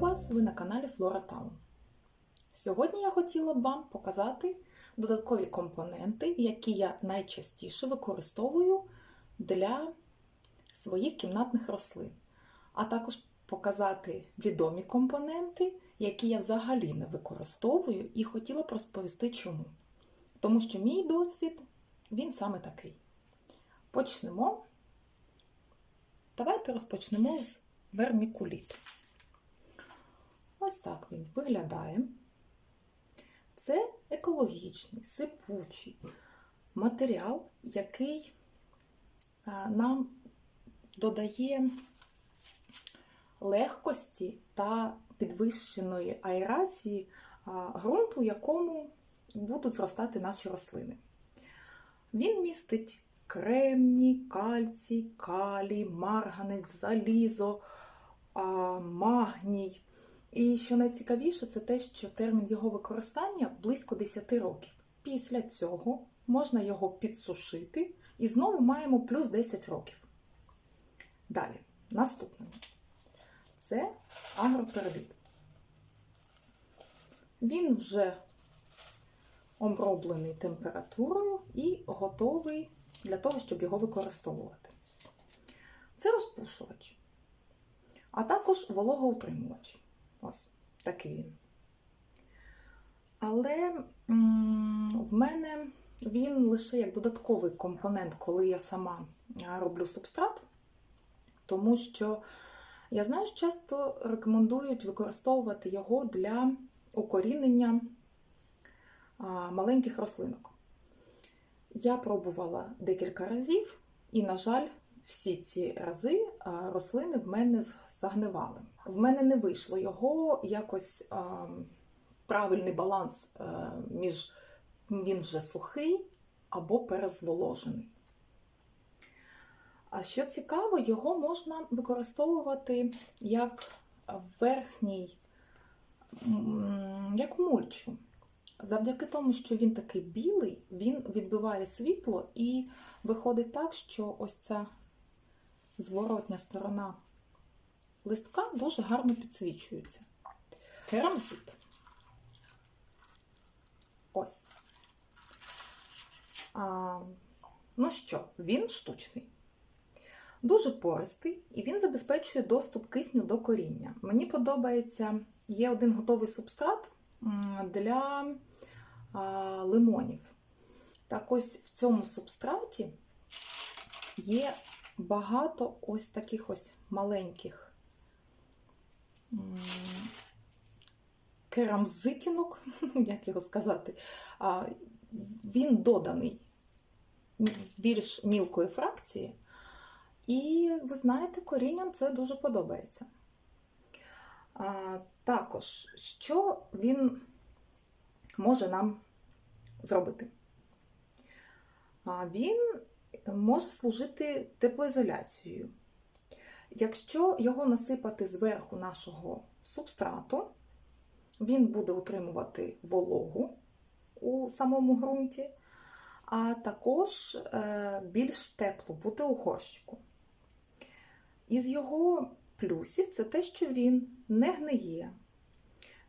вас! Ви на каналі Flora Town. Сьогодні я хотіла б вам показати додаткові компоненти, які я найчастіше використовую для своїх кімнатних рослин, а також показати відомі компоненти, які я взагалі не використовую, і хотіла б розповісти чому. Тому що мій досвід він саме такий. Почнемо. Давайте розпочнемо з вермікуліту. Ось так він виглядає. Це екологічний, сипучий матеріал, який нам додає легкості та підвищеної аерації ґрунту, якому будуть зростати наші рослини. Він містить кремній, кальцій, калій, марганець, залізо, магній. І що найцікавіше, це те, що термін його використання близько 10 років. Після цього можна його підсушити і знову маємо плюс 10 років. Далі, наступне це агроперліт. Він вже оброблений температурою і готовий для того, щоб його використовувати. Це розпушувач, а також вологоутримувач. Ось такий він. Але в мене він лише як додатковий компонент, коли я сама роблю субстрат, тому що я знаю, що часто рекомендують використовувати його для укорінення маленьких рослинок. Я пробувала декілька разів, і, на жаль, всі ці рази рослини в мене загнивали. В мене не вийшло його якось правильний баланс а, між він вже сухий або перезволожений. А що цікаво, його можна використовувати як верхній, як мульчу. Завдяки тому, що він такий білий, він відбиває світло і виходить так, що ось ця зворотня сторона листка дуже гарно підсвічується. Керамзит. Ось. А, Ну що, він штучний. Дуже пористий і він забезпечує доступ кисню до коріння. Мені подобається, є один готовий субстрат для лимонів. Так ось в цьому субстраті є багато ось таких ось маленьких керамзитінок, як його сказати, він доданий більш мілкої фракції. І, ви знаєте, корінням це дуже подобається. А, Також, що він може нам зробити? А, Він може служити теплоізоляцією. Якщо його насипати зверху нашого субстрату, він буде утримувати вологу у самому ґрунті, а також е, більш тепло буде у горщику. Із його плюсів це те, що він не гниє,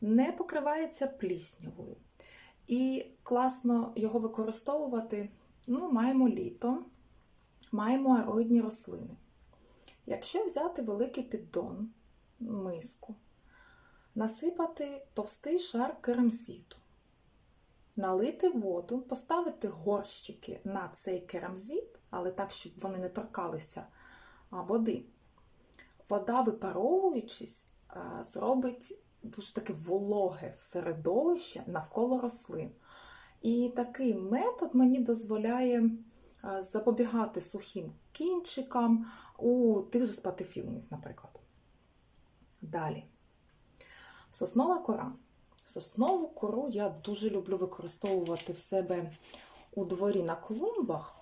не покривається пліснявою. І класно його використовувати ну, маємо літо, маємо аероїдні рослини. Якщо взяти великий піддон, миску, насипати товстий шар керамзиту, налити воду, поставити горщики на цей керамзит, але так, щоб вони не торкалися води. Вода, випаровуючись, зробить дуже таке вологе середовище навколо рослин. І такий метод мені дозволяє запобігати сухим кінчикам у тих же спатифілумів, наприклад. Далі. Соснова кора. Соснову кору я дуже люблю використовувати в себе у дворі на клумбах.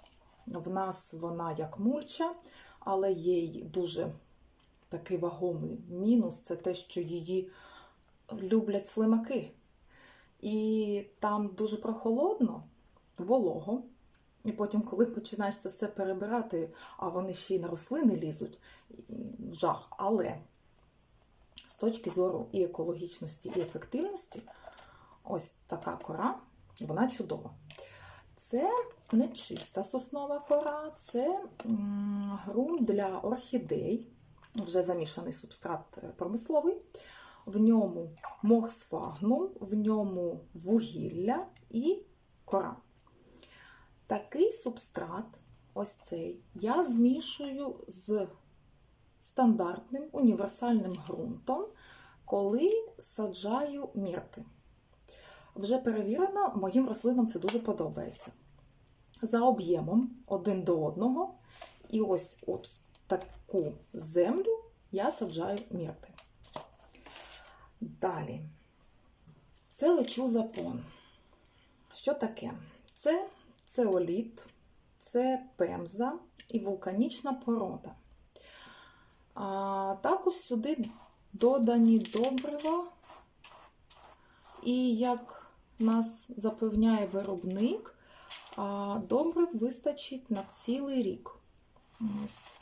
В нас вона як мульча, але є й дуже такий вагомий мінус це те, що її люблять слимаки. І там дуже прохолодно, волого. І потім, коли починаєш це все перебирати, а вони ще й на рослини лізуть, жах. Але з точки зору і екологічності, і ефективності, ось така кора, вона чудова. Це не чиста соснова кора, це м, ґрунт для орхідей, вже замішаний субстрат е, промисловий. В ньому мох сфагнум, в ньому вугілля і кора. Такий субстрат, ось цей, я змішую з стандартним універсальним ґрунтом, коли саджаю мірти. Вже перевірено, моїм рослинам це дуже подобається. За об'ємом один до одного. І ось от в таку землю я саджаю мірти. Далі. Це лечу запон. Що таке? Це цеоліт, це пемза і вулканічна порода. А також сюди додані добрива. І як нас запевняє виробник, добрив вистачить на цілий рік. Ось,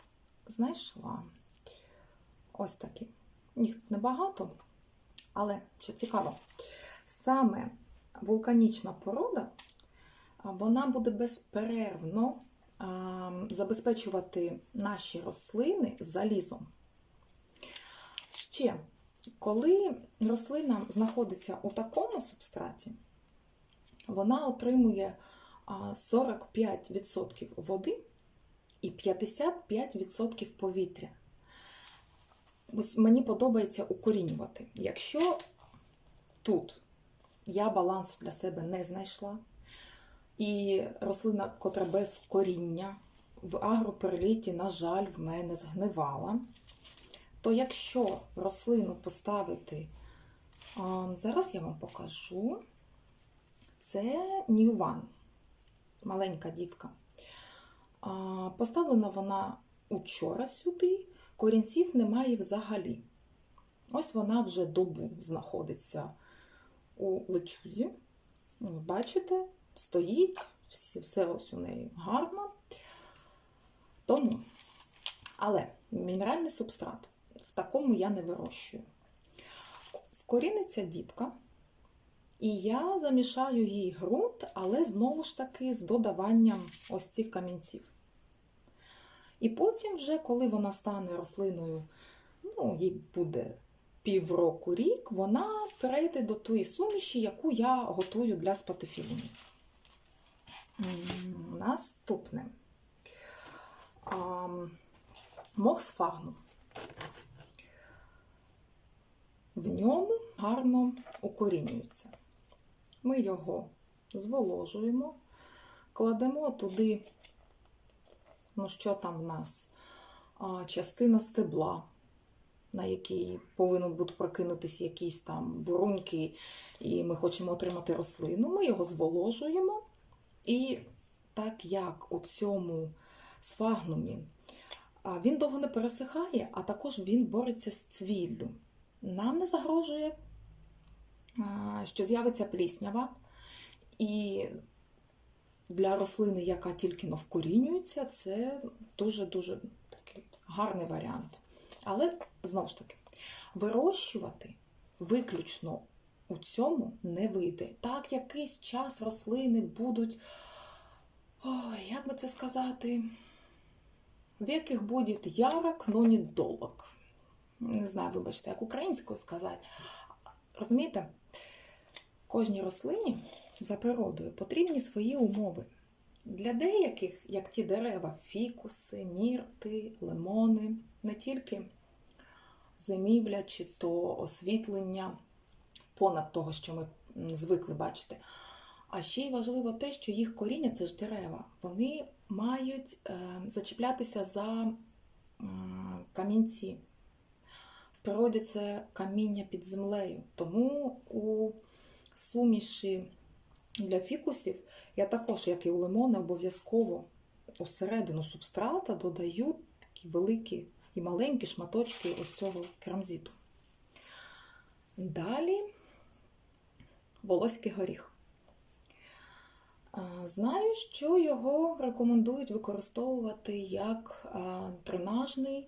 знайшла. Ось такі. Їх небагато, але що цікаво, саме вулканічна порода, вона буде безперервно забезпечувати наші рослини залізом. Ще, коли рослина знаходиться у такому субстраті, вона отримує 45% води і 55% повітря. Ось мені подобається укорінювати. Якщо тут я балансу для себе не знайшла, і рослина, котра без коріння в агроперліті, на жаль, в мене згнивала, то якщо рослину поставити, зараз я вам покажу, це One, маленька дітка. Поставлена вона учора сюди, корінців немає взагалі. Ось вона вже добу знаходиться у лечузі. Бачите, стоїть, все ось у неї гарно. Тому, але мінеральний субстрат в такому я не вирощую. Вкоріниться дітка, і я замішаю їй ґрунт, але знову ж таки з додаванням ось цих камінців. І потім, вже, коли вона стане рослиною, ну, їй буде півроку рік, вона перейде до тої суміші, яку я готую для спатифілумів. Наступне мох сфагну. В ньому гарно укорінюється. Ми його зволожуємо, кладемо туди, ну, що там в нас, частина стебла, на якій повинен бути прокинутися якісь там буруньки, і ми хочемо отримати рослину. Ми його зволожуємо. І так як у цьому сфагнумі він довго не пересихає, а також він бореться з цвіллю. Нам не загрожує, що з'явиться пліснява. І для рослини, яка тільки вкорінюється, це дуже-дуже такий гарний варіант. Але, знову ж таки, вирощувати виключно у цьому не вийде. Так, якийсь час рослини будуть, ой, як би це сказати, в яких буде ярок, но не долог. Не знаю, вибачте, як українською сказати. Розумієте? Кожній рослині за природою потрібні свої умови. Для деяких, як ті дерева, фікуси, мірти, лимони, не тільки зимівля чи то освітлення понад того, що ми звикли бачити. А ще й важливо те, що їх коріння це ж дерева, вони мають е, зачіплятися за камінці. В природі це каміння під землею. Тому у суміші для фікусів я також, як і у лимони, обов'язково усередину субстрата додаю такі великі і маленькі шматочки ось цього керамзиту. Далі волоський горіх. Знаю, що його рекомендують використовувати як дренажний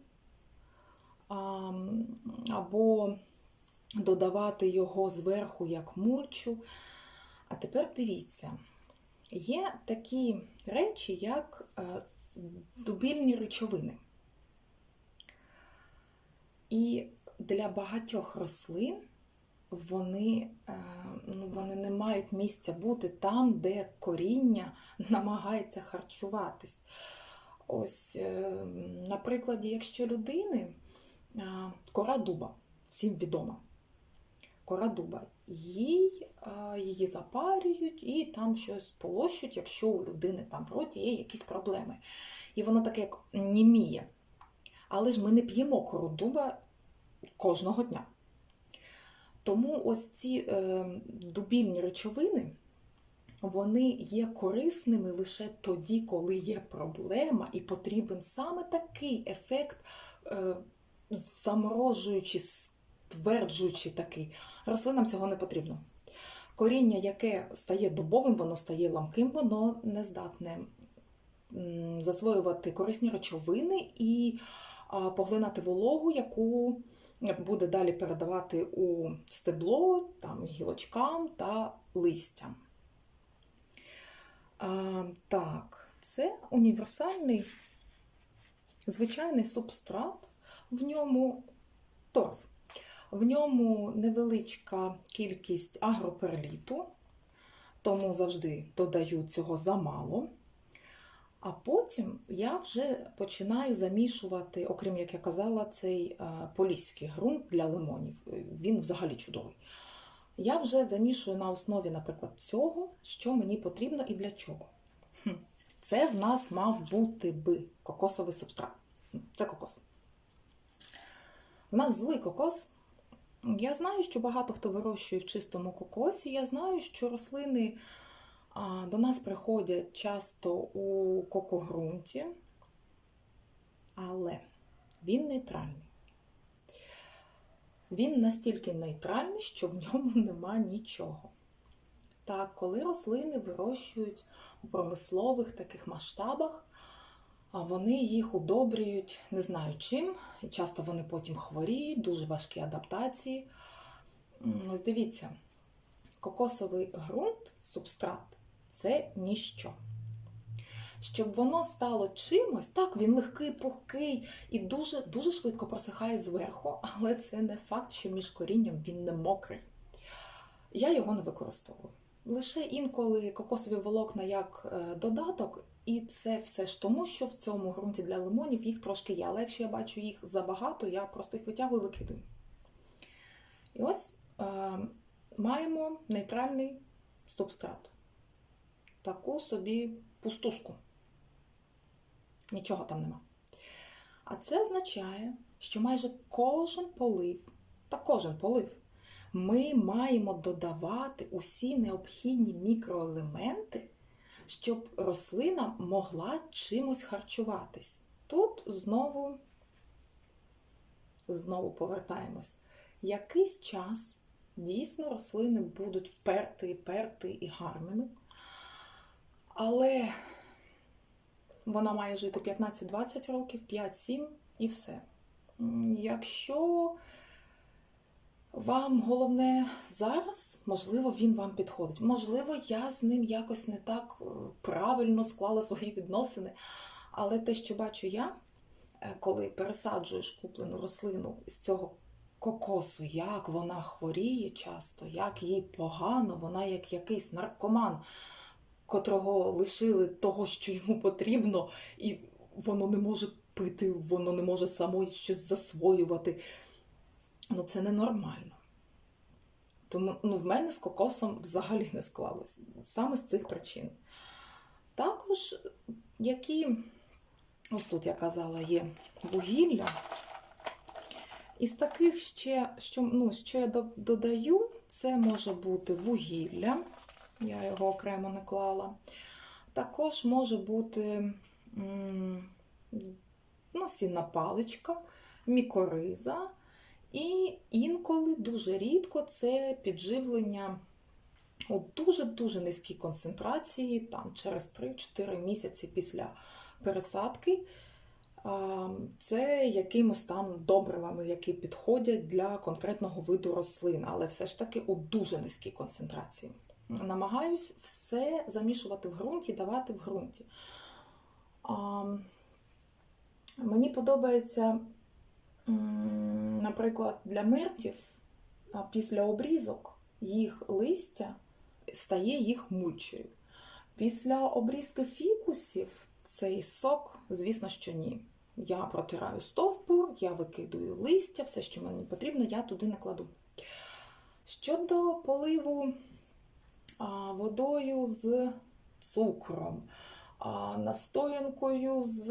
або додавати його зверху як мульчу. А тепер дивіться, є такі речі, як е, дубільні речовини. І для багатьох рослин вони, е, ну, вони не мають місця бути там, де коріння намагається харчуватись. Ось, е, на прикладі, якщо людини е, кора дуба, всім відома. Кора дуба, їй, її запарюють і там щось полощуть, якщо у людини там в роті є якісь проблеми. І воно таке як німіє. Але ж ми не п'ємо кору дуба кожного дня. Тому ось ці е, дубільні речовини, вони є корисними лише тоді, коли є проблема, і потрібен саме такий ефект, е, заморожуючий, стверджуючий такий. Рослинам цього не потрібно. Коріння, яке стає дубовим, воно стає ламким, воно не здатне засвоювати корисні речовини і поглинати вологу, яку буде далі передавати у стебло, там, гілочкам та листям. А, Так, це універсальний звичайний субстрат, в ньому торф. В ньому невеличка кількість агроперліту, тому завжди додаю цього замало. А потім я вже починаю замішувати, окрім, як я казала, цей е, поліський ґрунт для лимонів. Він взагалі чудовий. Я вже замішую на основі, наприклад, цього, що мені потрібно і для чого. Це в нас мав бути би кокосовий субстрат. Це кокос. У нас злий кокос. Я знаю, що багато хто вирощує в чистому кокосі. Я знаю, що рослини. До нас приходять часто у кокогрунті, але він нейтральний. Він настільки нейтральний, що в ньому нема нічого. Так, коли рослини вирощують у промислових таких масштабах, вони їх удобрюють не знаю чим, і часто вони потім хворіють, дуже важкі адаптації. Ось дивіться, кокосовий ґрунт, субстрат це ніщо. Щоб воно стало чимось, так, він легкий, пухкий і дуже дуже швидко просихає зверху, але це не факт, що між корінням він не мокрий. Я його не використовую. Лише інколи кокосові волокна як е, додаток, і це все ж тому, що в цьому ґрунті для лимонів їх трошки є. Але якщо я бачу їх забагато, я просто їх витягую і викидую. І ось е, маємо нейтральний субстрат таку собі пустушку. Нічого там нема. А це означає, що майже кожен полив, та кожен полив, ми маємо додавати усі необхідні мікроелементи, щоб рослина могла чимось харчуватись. Тут знову, знову повертаємось. Якийсь час дійсно рослини будуть перти, перти і гарними. Але вона має жити 15-20 років, 5-7 і все. Якщо вам головне зараз, можливо, він вам підходить. Можливо, я з ним якось не так е, правильно склала свої відносини. Але те, що бачу я, е, коли пересаджуєш куплену рослину з цього кокосу, як вона хворіє часто, як їй погано, вона як якийсь наркоман котрого лишили того, що йому потрібно, і воно не може пити, воно не може само щось засвоювати. Ну, це ненормально. Тому ну, в мене з кокосом взагалі не склалось. Саме з цих причин. Також, які, ось тут я казала, є вугілля. Із таких ще, що ну, що я додаю, це може бути вугілля я його окремо не клала. Також може бути ну, сінна паличка, мікориза. І інколи дуже рідко це підживлення у дуже-дуже низькій концентрації, там через 3-4 місяці після пересадки. це якимось там добривами, які підходять для конкретного виду рослин, але все ж таки у дуже низькій концентрації. Намагаюсь все замішувати в ґрунті, давати в ґрунті. А, Мені подобається, наприклад, для миртів після обрізок їх листя стає їх мульчею. Після обрізки фікусів цей сок, звісно, що ні. Я протираю стовбур, я викидую листя, все, що мені потрібно, я туди накладу. Щодо поливу водою з цукром, настоянкою, з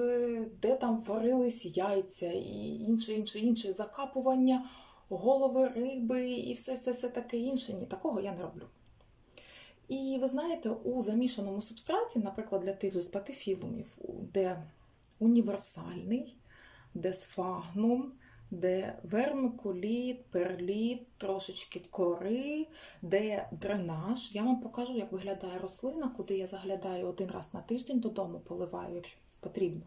де там варились яйця і інше, інше, інше закапування голови риби і все, все, все таке інше. Ні, такого я не роблю. І ви знаєте, у замішаному субстраті, наприклад, для тих же спатифілумів, де універсальний, де сфагнум, де вермикуліт, перліт, трошечки кори, де дренаж. Я вам покажу, як виглядає рослина, куди я заглядаю один раз на тиждень додому, поливаю, якщо потрібно.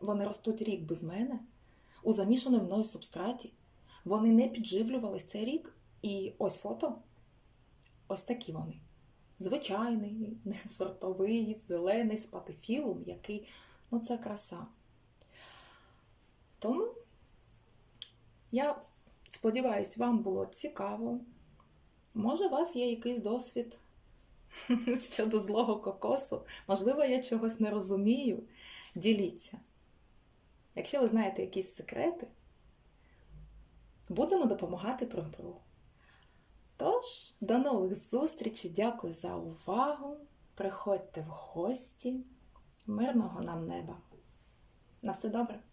Вони ростуть рік без мене у замішаному мною субстраті. Вони не підживлювались цей рік. І ось фото. Ось такі вони. Звичайний, сортовий, зелений спатифілум, який, ну це краса. Тому я сподіваюся, вам було цікаво. Може, у вас є якийсь досвід щодо злого кокосу. Можливо, я чогось не розумію. Діліться. Якщо ви знаєте якісь секрети, будемо допомагати друг другу. Тож, до нових зустрічей, дякую за увагу. Приходьте в гості. Мирного нам неба. На все добре!